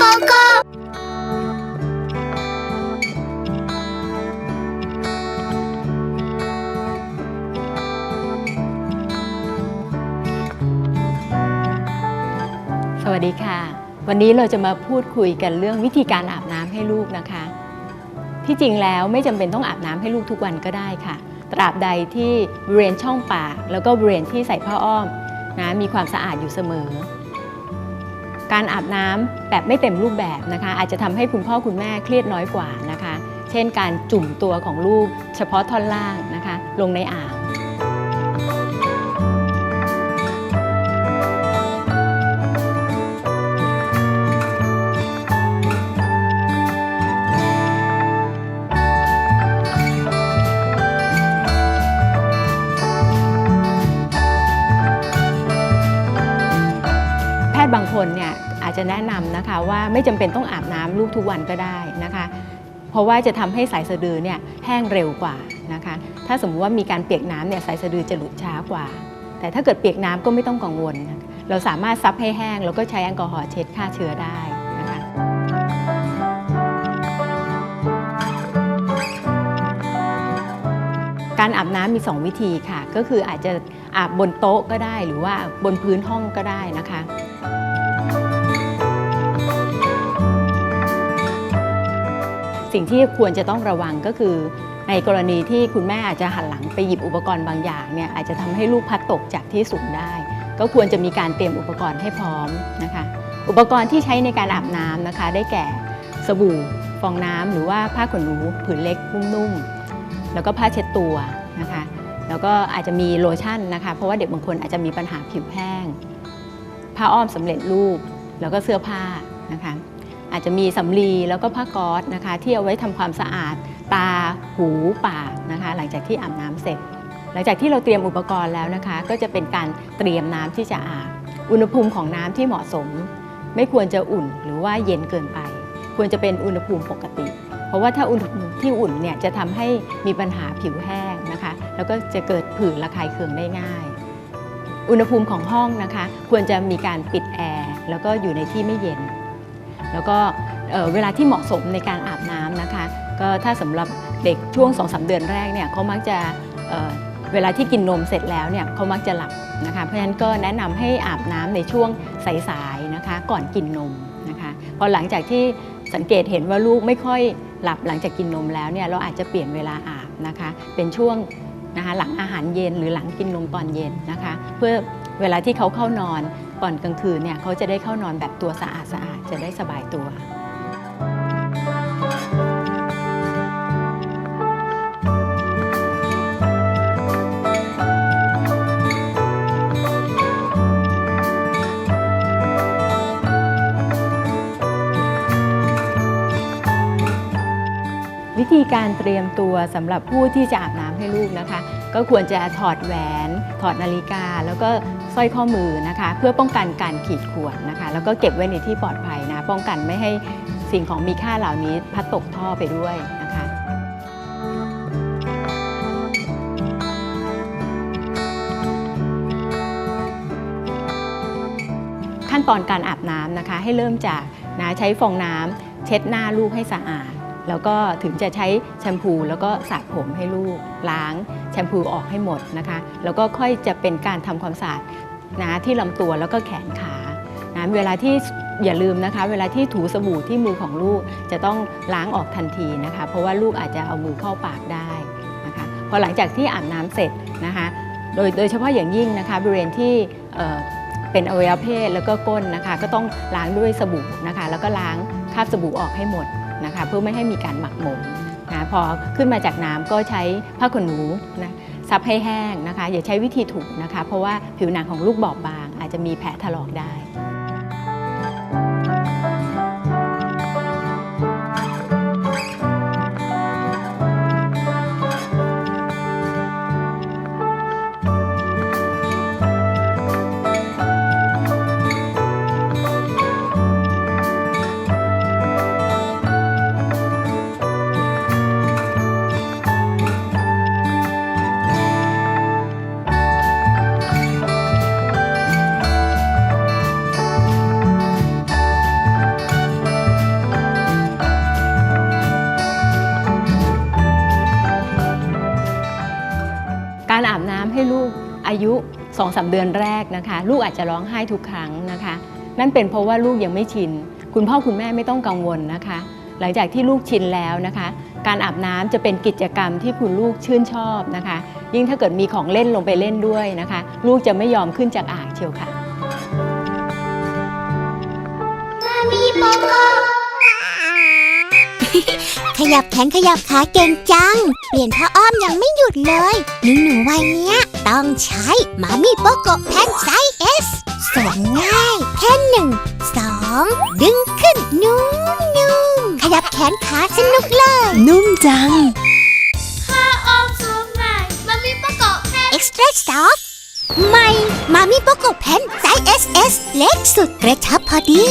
โกโก้สวัสดีค่ะ วันนี้เราจะมาพูดคุยกันเรื่องวิธีการอาบน้ำให้ลูกนะคะ ที่จริงแล้วไม่จำเป็นต้องอาบน้ำให้ลูกทุกวันก็ได้ค่ะ ตราบใดที่บริเวณช่องปาก แล้วก็บริเวณที่ใส่ผ้าอ้อมนะมีความสะอาดอยู่เสมอ การอาบน้ำแบบไม่เต็มรูปแบบนะคะ อาจจะทำให้คุณพ่อคุณแม่เครียดน้อยกว่านะคะ เช่นการจุ่มตัวของลูกเฉพาะท่อนล่างนะคะ ลงในอ่าง บางคนเนี่ยอาจจะแนะนำนะคะว่าไม่จำเป็นต้องอาบน้ำลูกทุกวันก็ได้นะคะ เพราะว่าจะทำให้สายสะดือเนี่ยแห้งเร็วกว่านะคะ ถ้าสมมติว่ามีการเปียกน้ำเนี่ยสายสะดือจะหลุดช้ากว่า แต่ถ้าเกิดเปียกน้ำก็ไม่ต้องกังวล เราสามารถซับให้แห้งแล้วก็ใช้แอลกอฮอล์เช็ดฆ่าเชื้อได้นะคะการอาบน้ำมี 2 วิธีค่ะ ก็คืออาจจะอาบบนโต๊ะก็ได้ หรือว่าบนพื้นห้องก็ได้นะคะ สิ่งที่ควรจะต้องระวังก็คือ ในกรณีที่คุณแม่อาจจะหันหลังไปหยิบอุปกรณ์บางอย่างเนี่ยอาจจะทำให้ลูกพัดตกจากที่สูงได้ ก็ควรจะมีการเตรียมอุปกรณ์ให้พร้อมนะคะ อุปกรณ์ที่ใช้ในการอาบน้ำนะคะ ได้แก่สบู่ฟองน้ำหรือว่าผ้าขนหนูผืนเล็กนุ่มๆแล้วก็ผ้าเช็ดตัวนะคะ แล้วก็อาจจะมีโลชั่นนะคะ เพราะว่าเด็กบางคนอาจจะมีปัญหาผิวแห้งผ้าอ้อมสำเร็จรูป แล้วก็เสื้อผ้านะคะ อาจจะมีสำลีแล้วก็ผ้าก๊อซนะคะที่เอาไว้ทำความสะอาด ตาหูปากนะคะ หลังจากที่อาบน้ำเสร็จ หลังจากที่เราเตรียมอุปกรณ์แล้วนะคะ ก็จะเป็นการเตรียมน้ำที่จะอาบ อุณหภูมิของน้ำที่เหมาะสม ไม่ควรจะอุ่นหรือว่าเย็นเกินไป ควรจะเป็นอุณหภูมิปกติ เพราะว่าถ้าอุณหภูมิที่อุ่นเนี่ยจะทำให้มีปัญหาผิวแห้งนะคะ แล้วก็จะเกิดผื่นระคายเคืองได้ง่ายอุณหภูมิของห้องนะคะ ควรจะมีการปิดแอร์แล้วก็อยู่ในที่ไม่เย็น แล้วก็เเวลาที่เหมาะสมในการอาบน้ำนะคะก็ถ้าสำหรับเด็กช่วง2อสเดือนแรกเนี่ยเขามักจะเเวลาที่กินนมเสร็จแล้วเนี่ยเขามักจะหลับนะคะเพราะฉะนั้นก็แนะนำให้อาบน้ำในช่วงสายๆนะคะ ก่อนกินนมนะคะพอหลังจากที่สังเกตเห็นว่าลูกไม่ค่อยหลับหลังจากกินนมแล้วเนี่ยเราอาจจะเปลี่ยนเวลาอาบนะคะ เป็นช่วงนะคะหลังอาหารเย็นหรือหลังกินนมตอนเย็นนะคะ เพื่อเวลาที่เขาเข้านอน ก่อนกลางคืนเนี่ยเขาจะได้เข้านอนแบบตัวสะอาดสะอาดๆจะได้สบายตัว วิธีการเตรียมตัวสำหรับผู้ที่จะอาบน้ำให้ลูกนะคะ ก็ควรจะถอดแหวน ถอดนาฬิกา แล้วก็สร้อยข้อมือนะคะ เพื่อป้องกันการขีดข่วนนะคะ แล้วก็เก็บไว้ในที่ปลอดภัยนะ ป้องกันไม่ให้สิ่งของมีค่าเหล่านี้พัดตกท่อไปด้วยนะคะขั้นตอนการอาบน้ำนะคะ ให้เริ่มจากนะใช้ฟองน้ำเช็ดหน้าลูกให้สะอาด แล้วก็ถึงจะใช้แชมพูแล้วก็สระผมให้ลูกล้างแชมพูออกให้หมดนะคะ แล้วก็ค่อยจะเป็นการทำความสะอาดนะที่ลำตัวแล้วก็แขนขานะเวลาที่อย่าลืมนะคะ เวลาที่ถูสบู่ที่มือของลูกจะต้องล้างออกทันทีนะคะ เพราะว่าลูกอาจจะเอามือเข้าปากได้นะคะพอหลังจากที่อาบน้ำเสร็จนะคะ โดยโดยเฉพาะอย่างยิ่งนะคะบริเวณที่เเป็นอวัยวะเพศแล้วก็ก้นนะคะ ก็ต้องล้างด้วยสบู่นะคะ แล้วก็ล้างคราบสบู่ออกให้หมด นะคะเพื่อไม่ให้มีการหมักหมมนะพอขึ้นมาจากน้ำก็ใช้ผ้าขนหนูนะซับให้แห้งนะคะ อย่าใช้วิธีถูนะคะ เพราะว่าผิวหนังของลูกบอบบาง อาจจะมีแผลถลอกได้ การอาบน้ำให้ลูกอายุ2องสาเดือนแรกนะคะ ลูกอาจจะร้องไห้ทุกครั้งนะคะ นั่นเป็นเพราะว่าลูกยังไม่ชิน คุณพ่อคุณแม่ไม่ต้องกังวลนะคะ หลังจากที่ลูกชินแล้วนะคะ การอาบน้ำจะเป็นกิจกรรมที่คุณลูกชื่นชอบนะคะ ยิ่งถ้าเกิดมีของเล่นลงไปเล่นด้วยนะคะ ลูกจะไม่ยอมขึ้นจากอ่างเชียวค่ะมีโปโก ขยับแขนขยับขาเก่งจัง เปลี่ยนผ้าอ้อมยังไม่หยุดเลยหนูหนูๆวัยเนี้ย ต้องใช้มามีโปโกแพนไซส์เอสสวมง่าย แค่หนึ่งสองดึงขึ้นนุ่มนุ่มๆขยับแขนขาสนุกเลย นุ่มจังออมสวมง่ายมามีโปโกแพน Extra Soft ใหม่มามีโปโกแพนไซส์ SS เล็กสุดกระชับพอดี